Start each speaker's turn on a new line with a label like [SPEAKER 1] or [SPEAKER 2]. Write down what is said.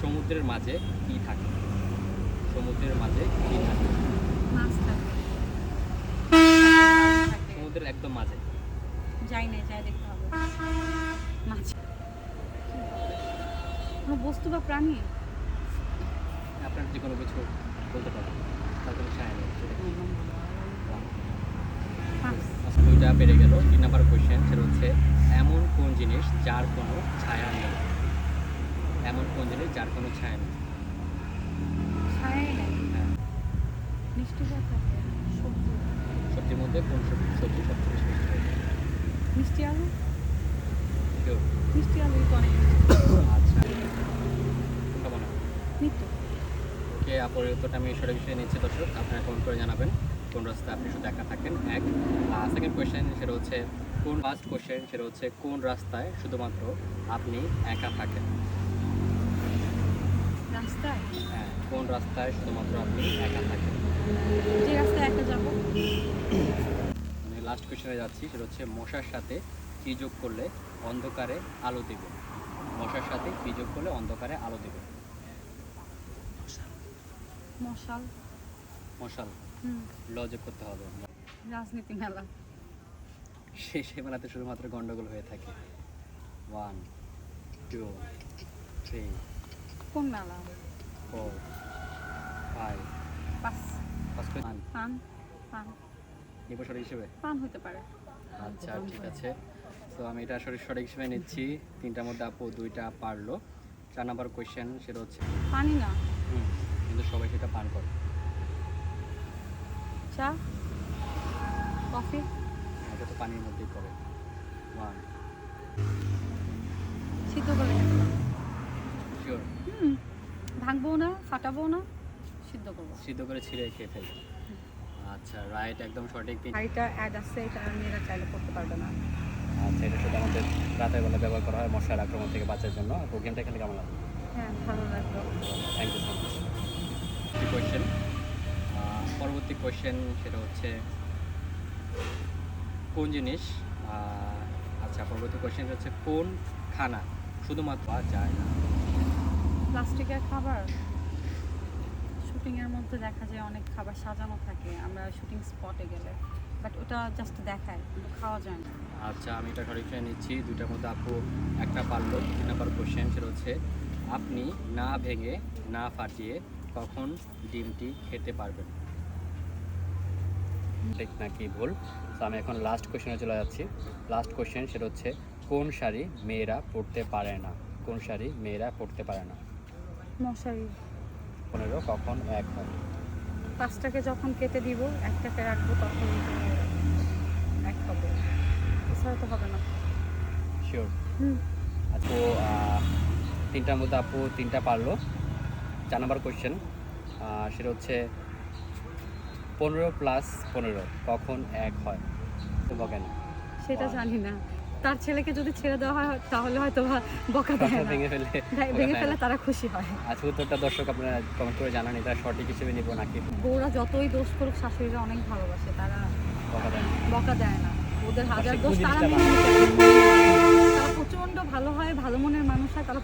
[SPEAKER 1] সমুদ্রের মাঝে কি থাকে সমুদ্রের মাঝে কি থাকে
[SPEAKER 2] মাছ থাকে।
[SPEAKER 1] সমুদ্রের একদম মাঝে
[SPEAKER 2] যাই না যাই দেখতে হবে মাছ কোনো বস্তু বা প্রাণী
[SPEAKER 1] আপনার যে কোনো কিছু বলতে পারেন তার কোনো ছায়া নেই সেটা কি?
[SPEAKER 2] মাছ
[SPEAKER 1] আচ্ছা, দুইটা বেড়ে গেল তিন নাম্বার কোয়েশ্চেন সেটা হচ্ছে এমন কোন জিনিস যার কোনো ছায়া নেই জিনিস যার কোনো ছায়া নেই। হ্যাঁ। সবজির মধ্যে কোন সবজি সবজি সবচেয়ে বেশি মিষ্টি হয়?
[SPEAKER 2] মিষ্টি আলু? মিষ্টি আলু তো অনেক
[SPEAKER 1] আচ্ছা। কোনটা মনে হয়?
[SPEAKER 2] নিত্য।
[SPEAKER 1] ওকে আপুর উত্তরটা আমি সঠিক বিষয়ে নিচ্ছি দর্শক। আপনারা কমেন্ট করে জানাবেন কোন রাস্তায় আপনি শুধু একা থাকেন। এক সেকেন্ড কোয়েশ্চেন সেটা হচ্ছে কোন ফার্স্ট কোয়েশ্চেন সেটা হচ্ছে কোন রাস্তায় শুধুমাত্র আপনি একা থাকেন?
[SPEAKER 2] রাস্তায়?
[SPEAKER 1] কোন রাস্তায় শুধুমাত্র আপনি একা থাকেন?
[SPEAKER 2] যে রাস্তায় একা যাব?
[SPEAKER 1] আমি লাস্ট কোয়েশ্চেনে যাচ্ছি সেটা হচ্ছে মশার সাথে কি যোগ করলে অন্ধকারে আলো দেবে? মশার সাথে কি যোগ করলে অন্ধকারে আলো দেবে?
[SPEAKER 2] মশাল।
[SPEAKER 1] মশাল। ল যোগ করতে হবে।
[SPEAKER 2] রাজনীতি মেলা।
[SPEAKER 1] সেই সীমানাতে শুধুমাত্র গন্ডগোল হয়ে থাকে। ওয়ান টু থ্রি
[SPEAKER 2] কোন মেলা
[SPEAKER 1] four five
[SPEAKER 2] pass
[SPEAKER 1] first one
[SPEAKER 2] পান পান
[SPEAKER 1] নিপসর হিসেবে?
[SPEAKER 2] পান হতে পারে।
[SPEAKER 1] আচ্ছা ঠিক আছে। তো আমি এটা সঠিক সঠিক হিসেবে নিচ্ছি। তিনটার মধ্যে আপু দুইটা পারল। চার নাম্বার কোয়েশ্চেন সেটা হচ্ছে
[SPEAKER 2] পানি না।
[SPEAKER 1] হুম, কিন্তু সবাই সেটা পান করে।
[SPEAKER 2] চা? কফি?
[SPEAKER 1] এটা তো পানির মধ্যেই পড়ে। ওয়ান
[SPEAKER 2] হুম ভাঙবো না ফাটাবো না সিদ্ধ করব।
[SPEAKER 1] সিদ্ধ করে ছিঁড়ে খেয়ে ফেলি আচ্ছা রাইট একদম সঠিক
[SPEAKER 2] শাড়িটা অ্যাড আছে এটা মেয়েরা চাইলে করতে পারবে না।
[SPEAKER 1] আচ্ছা এটা শুধু আমাদের রাতের বেলা ব্যবহার করা হয় মশার আক্রমণ থেকে বাঁচার জন্য। তো গেমটা খেলে কেমন লাগে
[SPEAKER 2] হ্যাঁ ভালো লাগল।
[SPEAKER 1] Thank you so much question পরবর্তী কোয়েশ্চেন সেটা হচ্ছে কোন জিনিস আচ্ছা পরবর্তী কোয়েশ্চেন হচ্ছে কোন খানা শুধুমাত্র যায় না?
[SPEAKER 2] প্লাস্টিকের খাবার? শুটিংয়ের মধ্যে দেখা যায় অনেক খাবার সাজানো থাকে, আমরা শুটিং স্পটে গেলে। বাট ওটা জাস্ট দেখায়, কিন্তু খাওয়া যায় না।
[SPEAKER 1] আচ্ছা আমি এটা সময় নিচ্ছি। দুইটার মধ্যে আপু একটা পারল, তিন নাম্বার কোয়েশ্চেন সেটা হচ্ছে, আপনি না ভেঙে, না ফাটিয়ে কখন ডিমটি খেতে পারবেন? ঠিক নাকি ভুল? তো আমি এখন লাস্ট কোশ্চেনে চলে যাচ্ছি। লাস্ট কোশ্চেন সেটা হচ্ছে, কোন শাড়ি মেয়েরা পরতে পারে না? কোন শাড়ি মেয়েরা পরতে পারে না?
[SPEAKER 2] মশারি।
[SPEAKER 1] পনেরো কখন? এক হয়
[SPEAKER 2] পাঁচটাকে যখন কেটে দিব একটাকে রাখব তখন এক হবে। এছাড়া তো হবে না।
[SPEAKER 1] Sure
[SPEAKER 2] hmm.
[SPEAKER 1] আপু তিনটার মধ্যে আপু তিনটা পারল। চার নম্বর কোয়েশ্চেন সেটা হচ্ছে পনেরো প্লাস পনেরো কখন এক হয়? তো বকেন।
[SPEAKER 2] সেটা জানি না। তার ছেলেকে যদি ছেড়ে দেওয়া হয় তাহলে হয়তো বকা দেয় না।
[SPEAKER 1] ভেঙে ফেলে
[SPEAKER 2] ভেঙে ফেলে তারা খুশি হয়।
[SPEAKER 1] আজকে উত্তরটা দর্শক আপনারা কমেন্ট করে জানান এটা সঠিক হিসেবে নিব নাকি?
[SPEAKER 2] বউরা যতই দোষ করুক শাশুড়িরা অনেক ভালোবাসে তারা
[SPEAKER 1] বকা দেয়
[SPEAKER 2] বকা দেয় না। ওদের হাজার দোষ মেনে তারা প্রচণ্ড ভালো হয় ভালো মনের মানুষ হয় তারা